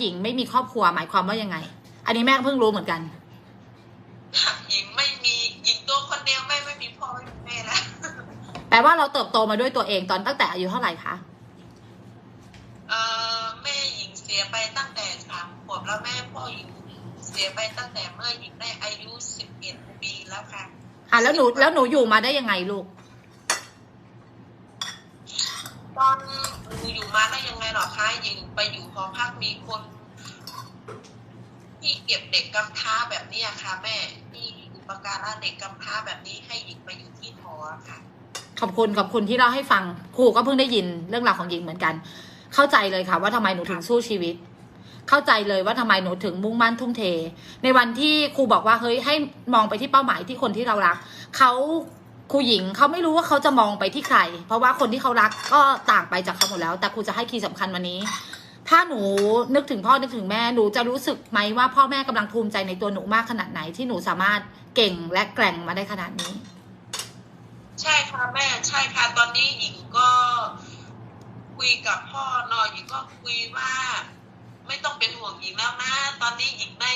หญิงไม่มีครอบครัวหมายความว่ายังไง อันนี้แม่ก็เพิ่งรู้เหมือนกันหญิงไม่มีหญิงตัวคนเดียวไม่ไม่มีพ่อไม่มีแม่แล้วแปลว่าเราเติบโตมาด้วยตัวเองตอนตั้งแต่อายุเท่าไหร่คะเออแม่หญิงเสียไปตั้งแต่สามขวบแล้วแม่พ่อหญิงเสียไปตั้งแต่เมื่อหญิงได้อายุสิบเอ็ดปีแล้วค่ะอะแล้วหนูแล้วหนูอยู่มาได้ยังไงลูกตอนหนูอยู่ มาได้ยังไงหรอคะหญิงไปอยู่หอพักมีคนที่เก็บเด็กกำพร้าแบบนี้ค่ะ แม่ที่อุปการะเด็กกำพร้าแบบนี้ให้หญิงไปอยู่ที่หอค่ะ ขอบคุณขอบคุณที่เล่าให้ฟังครูก็เพิ่งได้ยินเรื่องราวของหญิงเหมือนกัน เข้าใจเลยค่ะ ว่าทำไมหนูถึงสู้ชีวิต เข้าใจเลยว่าทำไมหนูถึงมุ่งมั่นทุ่มเท ในวันที่ครูบอกว่าเฮ้ยให้มองไปที่เป้าหมายที่คนที่เรารักเขา ครูหญิงเขาไม่รู้ว่าเขาจะมองไปที่ใคร เพราะว่าคนที่เขารักก็ต่างไปจากเขาหมดแล้ว แต่ครูจะให้คีย์สำคัญวันนี้ ถ้าหนูนึกถึงพ่อนึกถึงแม่หนูจะรู้สึกไหมว่าพ่อแม่กำลังภูมิใจในตัวหนูมากขนาดไหนที่หนูสามารถเก่งและแกร่งมาได้ขนาดนี้ ใช่ค่ะแม่ใช่ค่ะตอนนี้หญิงก็คุยกับพ่อเนอะหญิงก็คุยว่า ไม่ต้องเป็นห่วงหญิงแล้วนะตอนนี้หญิงได้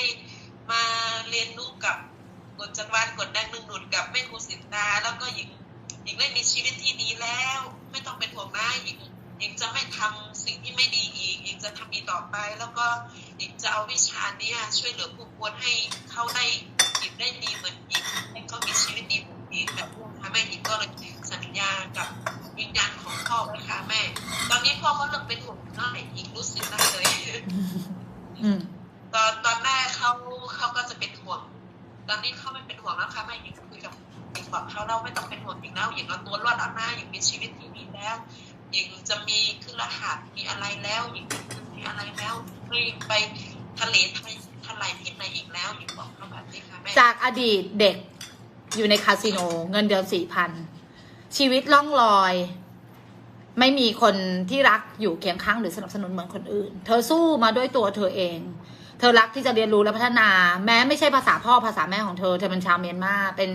มาเรียนรู้กับ กฎจักรวาลกฎแดงหนึ่งหนุนกับแม่ครูสินดาแล้วก็หญิงหญิงได้มีชีวิตที่ดีแล้ว ไม่ต้องเป็นห่วงนะหญิงหญิงจะไม่ทำสิ่งที่ไม่ดีอีกหญิงจะทำดีต่อไป แล้วก็หญิงจะเอาวิชาเนี้ยช่วยเหลือผู้คนให้เขาได้หญิงได้ดีเหมือนหญิงให้เขามีชีวิตดีเหมือนหญิงแบบนี้ค่ะแม่หญิงก็เลยสัญญากับวิญญาณของพ่อไว้ค่ะแม่ ตอนนี้พ่อก็เริ่มเป็นห่วงน้อยหญิงรู้สึกได้เลยอืมตอนตอนแรกเขาเขาก็จะเป็นห่วง ตอนนี้เขาไม่เป็ นห่วงแล้วค่ะแม่หญิงคุยกับหญิงบอกเขาเราไม่ต้องเป็นห่วงหญิงแล้วหญิงเอาตัวรอดเอาหน้าหญิงมีชีวิตที่ดีแล้วหญิงจะมีขึ้นรหัสมีอะไรแล้วหญิงมีอะไรแล้วไม่ไปทะเลทลายทลายพิษในอีกแล้วหญิงบอกเขาแบบนี้ค่ะแม่จากอดีตเด็กอยู่ในคาสิโนเงินเดือนสี่พันชีวิตล่องลอย ไม่มีคนที่รักอยู่เคียงข้างหรือสนับสนุนเหมือนคนอื่น เธอสู้มาด้วยตัวเธอเอง เธอรักที่จะเรียนรู้และพัฒนา แม้ไม่ใช่ภาษาพ่อภาษาแม่ของเธอ เธอเป็นชาวเมียนมาเป็น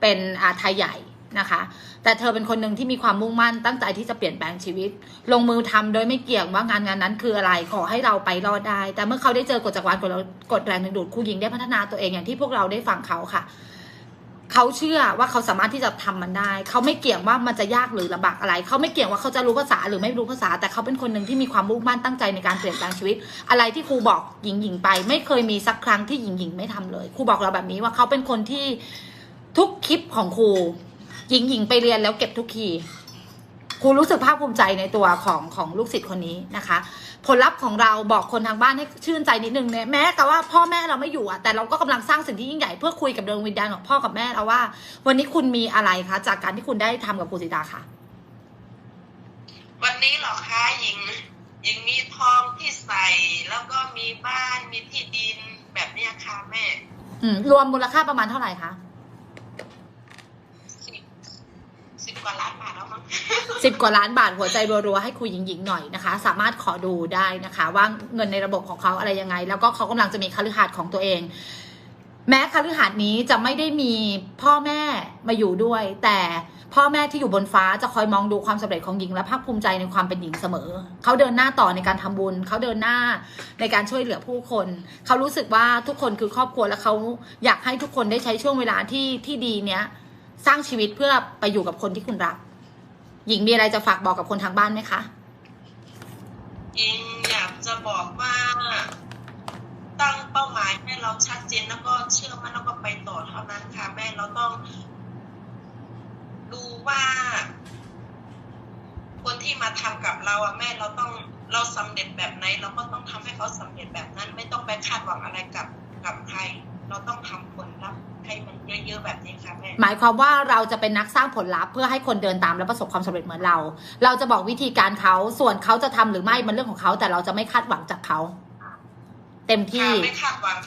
เป็นอาไทยใหญ่นะคะ แต่เธอเป็นคนหนึ่งที่มีความมุ่งมั่นตั้งใจที่จะเปลี่ยนแปลงชีวิต ลงมือทำโดยไม่เกี่ยงว่างานงานนั้นคืออะไรขอให้เราไปรอดได้ แต่เมื่อเขาได้เจอกฎจักรวาลกฎกฎแรงดึงดูดครูหญิงได้พัฒนาตัวเองอย่างที่พวกเราได้ฟังเขาค่ะ เขาเชื่อว่าเขาสามารถที่จะทำมันได้ เขาไม่เกี่ยงว่ามันจะยากหรือลำบากอะไร เขาไม่เกี่ยงว่าเขาจะรู้ภาษาหรือไม่รู้ภาษา แต่เขาเป็นคนหนึ่งที่มีความมุ่งมั่นตั้งใจในการเปลี่ยนแปลงชีวิต อะไรที่ครูบอกหญิงหญิงไป ไม่เคยมีสักครั้งที่หญิงหญิงไม่ทำเลย ครูบอกเราแบบนี้ว่าเขาเป็นคนที่ทุกคลิปของครูหญิงหญิงไปเรียนแล้วเก็บทุกคี ครูรู้สึกภาคภูมิใจในตัวของของลูกศิษย์คนนี้นะคะ ผลลัพธ์ของเราบอกคนทางบ้านให้ชื่นใจนิดนึงเนี่ยแม้แต่ว่าพ่อแม่เราไม่อยู่อะแต่เราก็กำลังสร้างสิ่งที่ยิ่งใหญ่เพื่อคุยกับดวงวิญญาณของพ่อกับแม่เราว่า วันนี้คุณมีอะไรคะจากการที่คุณได้ทำกับครูสิตาค่ะ วันนี้เหรอคะหญิงหญิงมีทองที่ใส่แล้วก็มีบ้านมีที่ดินแบบเนี้ยค่ะแม่ อืมรวมมูลค่าประมาณเท่าไหร่คะ สิบสิบกว่าล้านบาทแล้วมั้ง สิบกว่าล้านบาทหัวใจรัวๆให้ครูหญิงหญิงหน่อยนะคะ สามารถขอดูได้นะคะ ว่าเงินในระบบของเขาอะไรยังไง แล้วก็เขากำลังจะมีคฤหาสน์ของตัวเอง แม้คฤหาสน์นี้จะไม่ได้มีพ่อแม่มาอยู่ด้วย แต่พ่อแม่ที่อยู่บนฟ้าจะคอยมองดูความสำเร็จของหญิงและภาคภูมิใจในความเป็นหญิงเสมอ เขาเดินหน้าต่อในการทำบุญ เขาเดินหน้าในการช่วยเหลือผู้คน เขารู้สึกว่าทุกคนคือครอบครัวและเขาอยากให้ทุกคนได้ใช้ช่วงเวลาที่ที่ดีเนี้ยสร้างชีวิตเพื่อไปอยู่กับคนที่คุณรัก หญิงมีอะไรจะฝากบอกกับคนทางบ้านไหมคะหญิงอยากจะบอกว่าตั้งเป้าหมายให้เราชัดเจนแล้วก็เชื่อมั่นแล้วก็ไปต่อเท่านั้นค่ะ แม่เราต้องดูว่า คนที่มาทำกับเราอะแม่เราต้องเราสำเร็จแบบไหน เราก็ต้องทำให้เขาสำเร็จแบบนั้น ไม่ต้องไปคาดหวังอะไรกับกับใคร เราต้องทำ เยอะๆแบบนี้ค่ะแม่หมายความว่าเราจะเป็นนักสร้างผลลัพธ์เพื่อให้คนเดินตามและประสบความสำเร็จเหมือนเรา เราจะบอกวิธีการเขาส่วนเขาจะทำหรือไม่มันเรื่องของเขาแต่เราจะไม่คาดหวังจากเขา เต็มที่ค่ะไม่คาดหวัง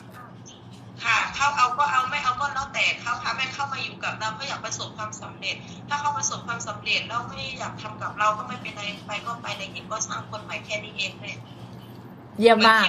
ค่ะเขาเอาก็เอาไม่เอาก็แล้วแต่เขาค่ะแม่เข้ามาอยู่กับเราเขาอยากประสบความสำเร็จ ถ้าเขาประสบความสำเร็จแล้วไม่อยากทำกับเราก็ไม่เป็นไรไปก็ไปเลยหญิงก็สร้างคนใหม่แค่นี้เองเลยเยี่ยมมาก